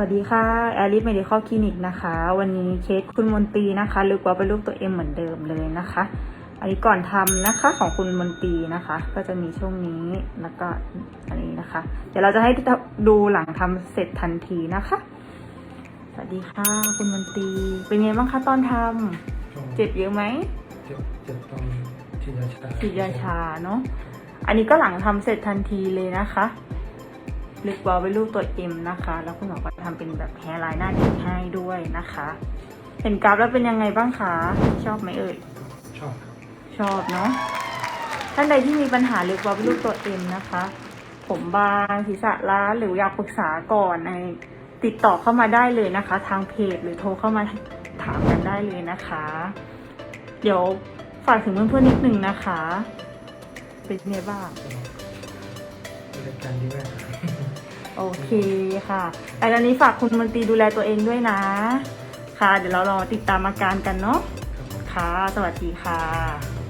วัสดีค่ะแอลิสเมดิคอลคลินิกนะคะ วันนี้เคสคุณมนตรีนะคะลึกว่าเป็นรูปตัวเอ็มเหมือนเดิมเลยนะคะ อันนี้ก่อนทำนะคะของคุณมนตรีนะคะ ก็จะมีช่วงนี้แล้วก็อันนี้นะคะ เดี๋ยวเราจะให้ดูหลังทำเสร็จทันทีนะคะ สวัสดีค่ะ คุณมนตรีเป็นไงบ้างคะตอนทำเจ็บเยอะไหมเจ็บเจ็บตรงฉีดยาชาฉีดยาชาเนาะอันนี้ก็หลังทำเสร็จทันทีเลยนะคะ ลึกวอลเป็นรูปตัว M นะคะ แล้วคุณหมอก็ทำเป็นแบบแฮร์ไลน์หน้าเด็กให้ด้วยนะคะ เห็นกราฟแล้วเป็นยังไงบ้างคะ ชอบไหมเอ่ย ชอบครับชอบเนาะ ท่านใดที่มีปัญหาลึกวอลเป็นรูปตัว M นะคะ ผมบางศีรษะล้านหรืออยากปรึกษาก่อนในติดต่อเข้ามาได้เลยนะคะ ทางเพจหรือโทรเข้ามาถามกันได้เลยนะคะ เดี๋ยวฝากถึงเพื่อนๆนิดนึงนะคะ เป็นไงบ้างก็บริการดีมากครับ โอเคค่ะ แต่ตอนนี้ฝากคุณมนตรีดูแลตัวเองด้วยนะ ค่ะ เดี๋ยวเรารอติดตามอาการกันเนาะ ค่ะ สวัสดีค่ะ